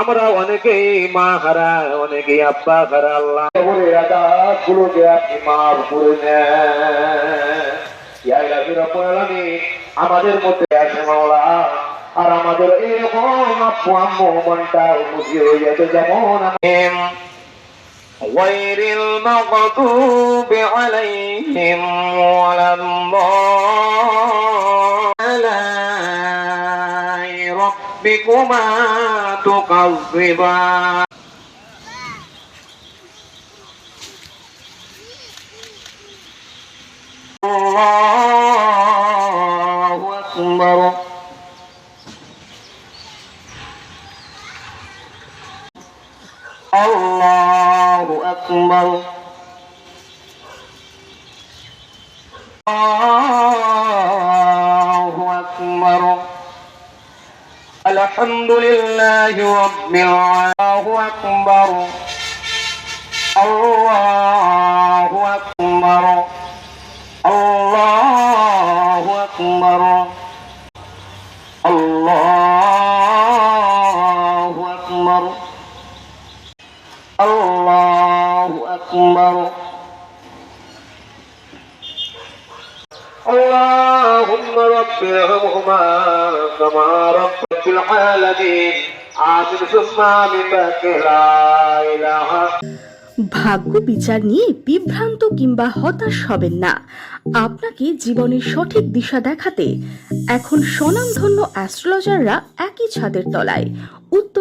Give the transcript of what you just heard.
আমরা অনেকেই মা হারা অনেকেই আব্বা হারা আল্লাহ বলে রাজাত গুলোকে আপনি মাফ করে নেন ইয়া ইলাহি রব্বুল আলামিন আমাদের মধ্যে আছে মাওলা আর আমাদের এরকম আপু আম্মু মনটা খুশি হয়ে যেত যেমন আমি غير المغضوب عليهم ولا الضالين ربكما تكذبان الله أكبر الله أكبر الله الحمد لله رب العالمين. الله أكبر. الله أكبر. الله أكبر. الله أكبر. الله أكبر. اللهم رب ارحمهما كما رب ভাগ্য বিচার নিয়ে বিভ্রান্ত কিংবা হতাশ হবেন না। আপনাকে জীবনের সঠিক দিশা দেখাতে এখন স্বনামধন্য অ্যাস্ট্রোলজাররা একই ছাদের তলায়